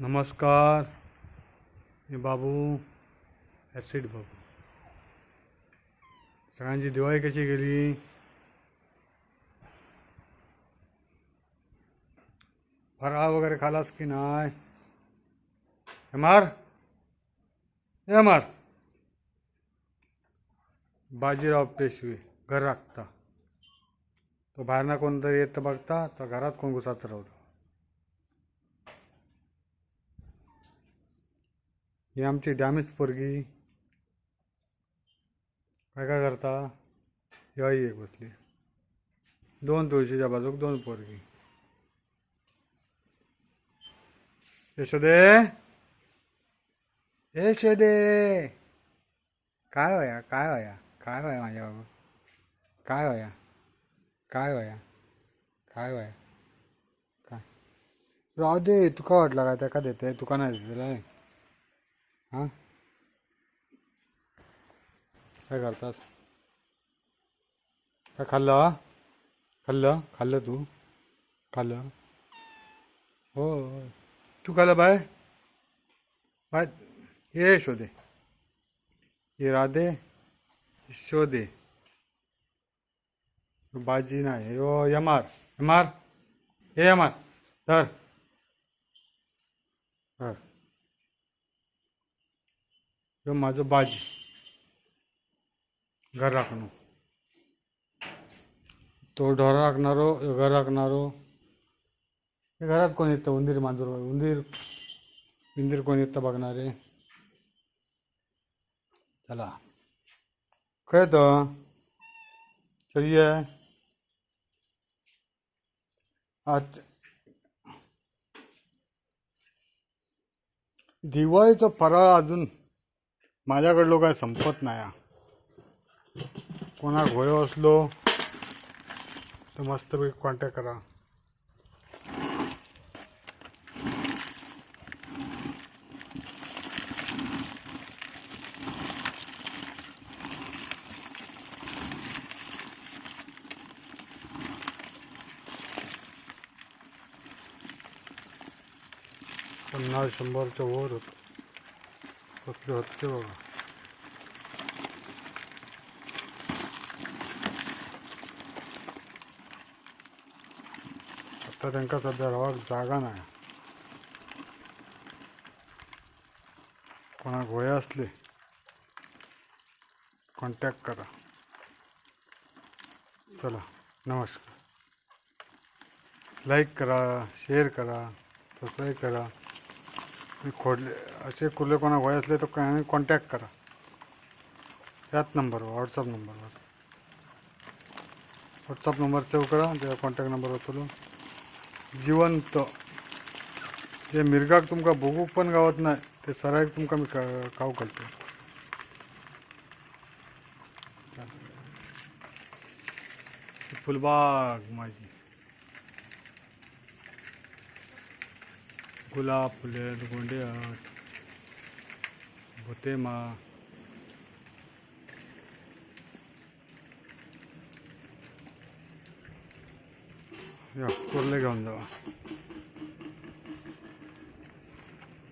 नमस्कार मी बाबू ॲसिड बाबू. सगळ्यांची दिवाळी कशी गेली? फराळ वगैरे खालास की नाही? एमार एमार बाजीराव पेशवे घर राखता. तो बाहेरनं कोणतरी येतं बघता तर घरात कोण घुसात राहतो ही आमची डॅमेज पोरगी. काय काय करता? ही एक बसली. दोन तुळशीच्या बाजूक दोन पोरगी. यशोदे? यशोदे! काय होया? काय होया? काय होया माझ्या बाबा? काय होया? काय होया? काय होया? काय? राहू दे तुका वाटला काय? त्याका देते? तुका नाही देते हां? काय करतास? काय खाल्लं खाल्लं? खाल्लं तू? खाल्लं? हो हो. तू खाल्लं बाय? बाय ये शोधे. ये राधे शोधे. बाजी नाही. यो यमार. यमार? हे यमार. धर. धर. ह्यो माझं बाजी. घर राखणं. तो ढोर राखणारो ह्यो घर राखणारो. हे घरात कोण येतं? उंदीर मांजर उंदीर उंदीर कोण येतं बघणारे? चला. काय तर सही आहे आज दिवाळीचं फराळ अजून माझ्याकडलं काय संपत नाही. कोणाक होय असलो तर मस्तपैकी कॉन्टॅक्ट करा. पन्नास शंभरच्या वर होतं कसले होते बघा आता त्यांका सध्या रावाक जागा नाही कोणाक वय असले कॉन्टॅक्ट करा चला नमस्कार लाईक करा शेअर करा सबस्क्राईब करा खोडले असे कुर्ले कोणा वय असले तर काय कॉन्टॅक्ट करा. याच नंबरवर व्हॉट्सअप नंबरवर व्हॉट्सअप नंबर सेव्ह करा त्या कॉन्टॅक्ट नंबर उचलून. जिवंत. जे मिरगाक तुमकां भोगूक पण गावत नाही ते सराईक तुमका मी खाऊ घालतो. फुलबाग माझी गुलाब फुले आहेत गोंडे भुतेमा या कुर्ले घेऊन जावा